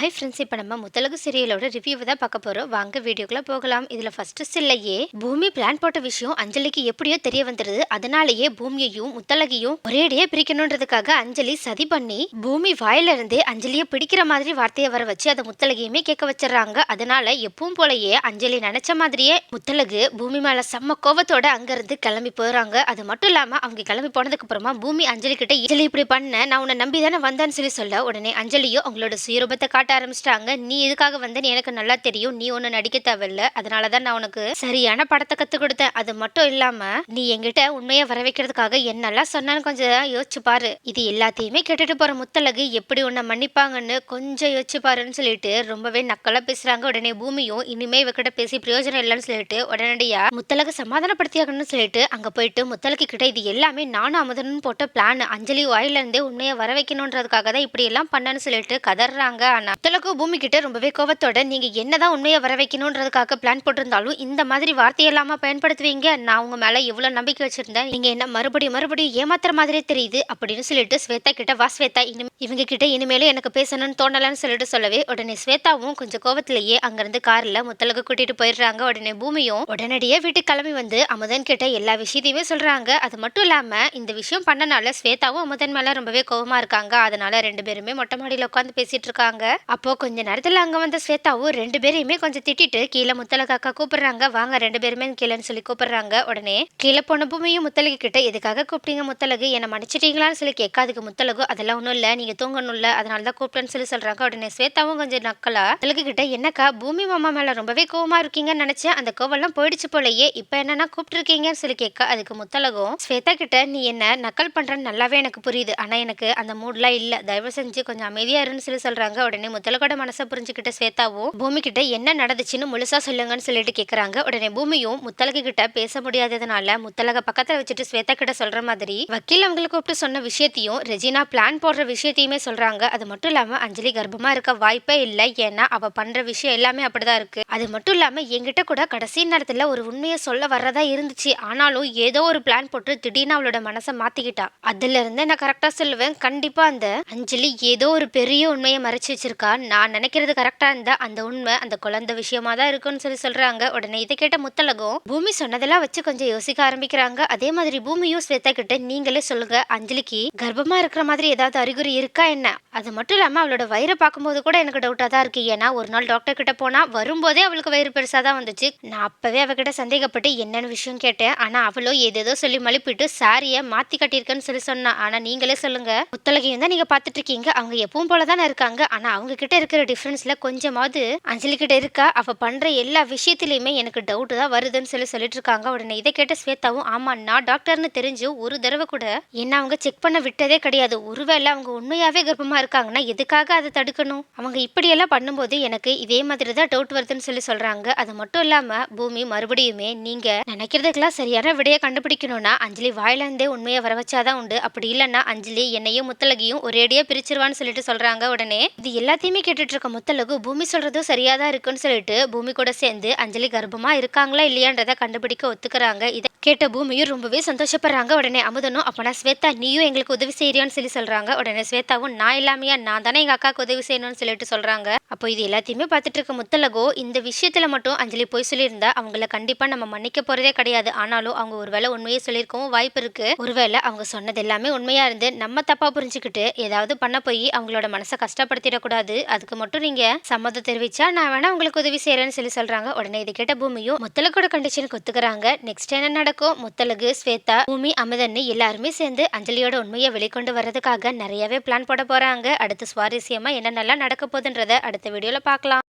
Hi friends இப்போ நம்ம முத்தலகு சீரியலோட ரிவ்யூவை தான் பார்க்க போகிறோம் வாங்க வீடியோக்குள்ள போகலாம். இதில் ஃபர்ஸ்ட் சில்லையே பூமி பிளான் போட்ட விஷயம் அஞ்சலிக்கு எப்படியோ தெரிய வந்துடுது அதனாலேயே பூமியையும் முத்தலகையும் ஒரேடியே பிரிக்கணுன்றதுக்காக அஞ்சலி சதி பண்ணி பூமி வாயிலிருந்து அஞ்சலியை பிடிக்கிற மாதிரி வார்த்தையை வர வச்சு அதை முத்தலகையுமே கேட்க வச்சிடறாங்க. அதனால எப்பவும் போலயே அஞ்சலி நினைச்ச மாதிரியே முத்தலகு பூமி மேல செம்ம கோவத்தோட அங்கிருந்து கிளம்பி போயிடறாங்க. அது மட்டும் இல்லாம அவங்க கிளம்பி போனதுக்கு அப்புறமா பூமி அஞ்சலி கிட்ட இப்படி பண்ண நான் உன்னை நம்பி தானே வந்தேன்னு சொல்லி சொல்ல உடனே அஞ்சலியும் அவங்களோட சுயரூபத்தை காட்ட ஆரம்பிச்சிட்டாங்க. நீ எதுக்காக வந்தேன்னு எனக்கு நல்லா தெரியும். நீ ஒன்று நடிக்க தேவையில்ல. அதனால தான் நான் உனக்கு சரியான படத்தை கற்றுக் கொடுத்தேன். அது மட்டும் இல்லாம நீ எங்கிட்ட உண்மையை வர வைக்கிறதுக்காக என்னெல்லாம் சொன்னான்னு கொஞ்சம் யோசிச்சு பாரு. இது எல்லாத்தையுமே கேட்டுட்டு போற முத்தலகு எப்படி உன்னை மன்னிப்பாங்கன்னு கொஞ்சம் யோசிச்சு பாருன்னு சொல்லிட்டு ரொம்பவே நக்கலா பேசுறாங்க. உடனே பூமியும் இனிமே இவகிட்ட பேசி பிரயோஜனம் இல்லைன்னு சொல்லிட்டு உடனடியா முத்தலகு சமாதானப்படுத்தியாகணும்னு சொல்லிட்டு அங்க போயிட்டு முத்தலகு கிட்ட இது எல்லாமே நானும் அமுதனும் போட்ட பிளான் அஞ்சலி வாயிலிருந்தே உண்மையை வர வைக்கணுன்றதுக்காக தான் இப்படி எல்லாம் பண்ணேன்னு சொல்லிட்டு கதறாங்க ஆனா முத்தலகு பூமி கிட்ட ரொம்பவே கோவத்தோட நீங்க என்னதான் உண்மையை வர வைக்கணுன்றதுக்காக பிளான் போட்டிருந்தாலும் இந்த மாதிரி வார்த்தையெல்லாமா பயன்படுத்துவீங்க. நான் உங்க மேல எவ்வளவு நம்பிக்கை வச்சிருந்தேன். நீங்க என்ன மறுபடியும் மறுபடியும் ஏமாத்துற மாதிரியே தெரியுது அப்படின்னு சொல்லிட்டு ஸ்வேதா கிட்ட வா ஸ்வேதா இனிமே இவங்க கிட்ட இனிமேலும் எனக்கு பேசணும்னு தோணலன்னு சொல்லிட்டு சொல்லவே உடனே ஸ்வேதாவும் கொஞ்சம் கோவத்திலேயே அங்கிருந்து கார்ல முத்தலகு கூட்டிட்டு போயிடுறாங்க. உடனே பூமியும் உடனடியே வீட்டுக்கு கிளம்பி வந்து அமுதன் கிட்ட எல்லா விஷயத்தையுமே சொல்றாங்க. அது மட்டும் இல்லாம இந்த விஷயம் பண்ணனால ஸ்வேதாவும் அமுதன் மேல ரொம்பவே கோவமா இருக்காங்க. அதனால ரெண்டு பேருமே மொட்டை மாடியில உட்காந்து பேசிட்டு இருக்காங்க. அப்போ கொஞ்ச நேரத்தில் அங்கே வந்த ஸ்வேதாவும் ரெண்டு பேரையுமே கொஞ்சம் திட்டிட்டு கீழே முத்தலக அக்கா கூப்பிடுறாங்க. வாங்க ரெண்டு பேருமே கீழேன்னு சொல்லி கூப்பிடுறாங்க. உடனே கீழே போன பூமியும் முத்தலகு கிட்ட எதுக்காக கூப்பிட்டீங்க முத்தலகு என்னை மன்னிச்சிட்டீங்களான்னு சொல்லி கேட்காதுக்கு முத்தலகு அதெல்லாம் ஒன்றும் இல்லை. நீங்க இல்லை அதனால தான் கூப்பிட்டேன்னு சொல்லி சொல்றாங்க. உடனே ஸ்வேதாவும் கொஞ்சம் நக்கலா முத்தலகு கிட்ட என்னக்கா பூமி மாமா மேல ரொம்பவே கோவமா இருக்கீங்கன்னு நினைச்சேன். அந்த கோவெல்லாம் போயிடுச்சு போலயே. இப்போ என்னன்னா கூப்பிட்டுருக்கீங்கன்னு சொல்லி கேட்க அதுக்கு முத்தலகும் ஸ்வேதா கிட்ட நீ என்ன நக்கல் பண்றன்னு நல்லாவே எனக்கு புரியுது. ஆனா எனக்கு அந்த மூட்லாம் இல்லை. தயவு செஞ்சு கொஞ்சம் அமைதியா இருன்னு சொல்லி சொல்றாங்க. உடனே முத்தலகோட மனசை புரிஞ்சுக்கிட்ட ஸ்வேதாவும் பூமி கிட்ட என்ன நடந்துச்சுன்னு முழுசா சொல்லுங்கன்னு சொல்லிட்டு கேக்குறாங்க. உடனே பூமியும் முத்தலகு கிட்ட பேச முடியாததுனால முத்தலக பக்கத்துல வச்சுட்டு ஸ்வேதா கிட்ட சொல்ற மாதிரி வக்கீல் அவங்களுக்கு கூப்பிட்டு சொன்ன விஷயத்தையும் ரெஜினா பிளான் போடுற விஷயத்தையுமே சொல்றாங்க. அது மட்டும் இல்லாம அஞ்சலி கர்ப்பமா இருக்க வாய்ப்பே இல்லை. ஏன்னா அவ பண்ற விஷயம் எல்லாமே அப்படிதான் இருக்கு. அது மட்டும் இல்லாம என்கிட்ட கூட கடைசி நேரத்துல ஒரு உண்மையை சொல்ல வர்றதா இருந்துச்சு. ஆனாலும் ஏதோ ஒரு பிளான் போட்டு திடீர்னு அவளோட மனசை மாத்திக்கிட்டா. அதுல இருந்து நான் கரெக்டா சொல்லுவேன். கண்டிப்பா அந்த அஞ்சலி ஏதோ ஒரு பெரிய உண்மையை மறைச்சு வச்சிருக்க. நான் நினைக்கிறது கரெக்டாக இருந்தா அந்த உண்மை அந்த குழந்தை விஷயமா தான் இருக்குன்னு சொல்லி சொல்கிறாங்க உடனே இதை கேட்ட முத்தலகம் பூமி சொன்னதெல்லாம் வச்சு கொஞ்சம் யோசிக்க ஆரம்பிக்கிறாங்க. அதே மாதிரி பூமியும் ஸ்வேதா கிட்ட நீங்களே சொல்லுங்க அஞ்சலிக்கு கர்ப்பமா இருக்கிற மாதிரி ஏதாவது அறிகுறி இருக்கா என்ன? அது மட்டும் இல்லாமல் அவளோட வயிறை பார்க்கும்போது கூட எனக்கு டவுட்டாக தான் இருக்கு. ஏன்னா ஒரு நாள் டாக்டர் கிட்ட போனா வரும்போதே அவளுக்கு வயிறு பெருசாக தான் வந்துச்சு. நான் அப்பவே அவகிட்ட சந்தேகப்பட்டு என்னென்ன விஷயம் கேட்டேன். ஆனா அவளோ ஏதேதோ சொல்லி மழுப்பிட்டு சாரியை மாத்தி கட்டியிருக்கேன்னு சொல்லி சொன்னா. ஆனா நீங்களே சொல்லுங்க. முத்தலகையும் தான் நீங்க பார்த்துட்டு இருக்கீங்க. அவங்க எப்பவும் போல தானே இருக்காங்க. ஆனா அவங்க கிட்ட இருக்கிற டிஃப்ரென்ஸில் கொஞ்சமாவது அஞ்சலி கிட்ட இருக்கா? அவ பண்ற எல்லா விஷயத்திலயுமே எனக்கு டவுட் தான் வருதுன்னு சொல்லி சொல்லிட்டு இருக்காங்க. உடனே இதை கேட்ட ஸ்வேதாவும் ஆமா நான் டாக்டர்னு தெரிஞ்சு ஒரு தடவை கூட என்ன அவங்க செக் பண்ண விட்டதே கிடையாது. ஒருவேளை அவங்க உண்மையாவே கர்ப்பமா இருக்காங்கன்னா எதுக்காக அதை தடுக்கணும்? அவங்க இப்படியெல்லாம் பண்ணும்போது எனக்கு இதே மாதிரி தான் டவுட் வருதுன்னு சொல்லி சொல்றாங்க. அது மட்டும் இல்லாம பூமி மறுபடியுமே நீங்க நினைக்கிறதுக்கெல்லாம் சரியான விடையை கண்டுபிடிக்கணும்னா அஞ்சலி வாயிலிருந்தே உண்மையை வர வச்சாதான் உண்டு. அப்படி இல்லைன்னா அஞ்சலி என்னையும் முத்தலகையும் ஒரேடியா பிரிச்சிருவான்னு சொல்லிட்டு சொல்றாங்க. உடனே இது எல்லாத்தையுமே கேட்டுட்டு இருக்க முத்தலகு பூமி சொல்றதும் சரியா தான் இருக்குன்னு சொல்லிட்டு பூமி கூட சேர்ந்து அஞ்சலி கர்ப்பமா இருக்காங்களா இல்லையான்றதை கண்டுபிடிக்க ஒத்துக்கிறாங்க. இதை கேட்ட பூமியும் ரொம்பவே சந்தோஷப்படுறாங்க. உடனே அமுதனும் அப்பனா ஸ்வேதா நீயும் எங்களுக்கு உதவி செய்யறியான்னு சொல்லி சொல்றாங்க. உடனே ஸ்வேதாவும் நான் இல்லாமையா? நான் தானே எங்க அக்காவுக்கு உதவி செய்யணும்னு சொல்லிட்டு சொல்றாங்க. அப்போ இது எல்லாத்தையுமே பார்த்துட்டு இருக்க முத்தலகோ இந்த விஷயத்துல மட்டும் அஞ்சலி போய் சொல்லியிருந்தா அவங்கள கண்டிப்பா நம்ம மன்னிக்க போறதே கிடையாது. ஆனாலும் அவங்க ஒருவேளை உண்மையை சொல்லியிருக்கவும் வாய்ப்பு இருக்கு. ஒருவேளை அவங்க சொன்னது எல்லாமே உண்மையா இருந்து நம்ம தப்பா புரிஞ்சுக்கிட்டு ஏதாவது பண்ண போய் அவங்களோட மனசை கஷ்டப்படுத்திடக்கூடாது. அதுக்கு மட்டும் நீங்க சம்மதம் தெரிவிச்சா நான் வேணா உங்களுக்கு உதவி செய்யறேன்னு சொல்லி சொல்றாங்க. உடனே இது கேட்ட பூமியும் முத்தலகோட கண்டிஷனுக்கு ஒத்துக்கிறாங்க. நெக்ஸ்ட் என்ன நடக்கும்? முத்தலகு ஸ்வேதா பூமி அமுதன்னு எல்லாருமே சேர்ந்து அஞ்சலியோட உண்மையை வெளிக்கொண்டு வர்றதுக்காக நிறையவே பிளான் போட போறாங்க. அடுத்து சுவாரஸ்யமா என்னென்னலாம் நடக்க போகுதுன்றத அடுத்த வீடியோல பார்க்கலாம்.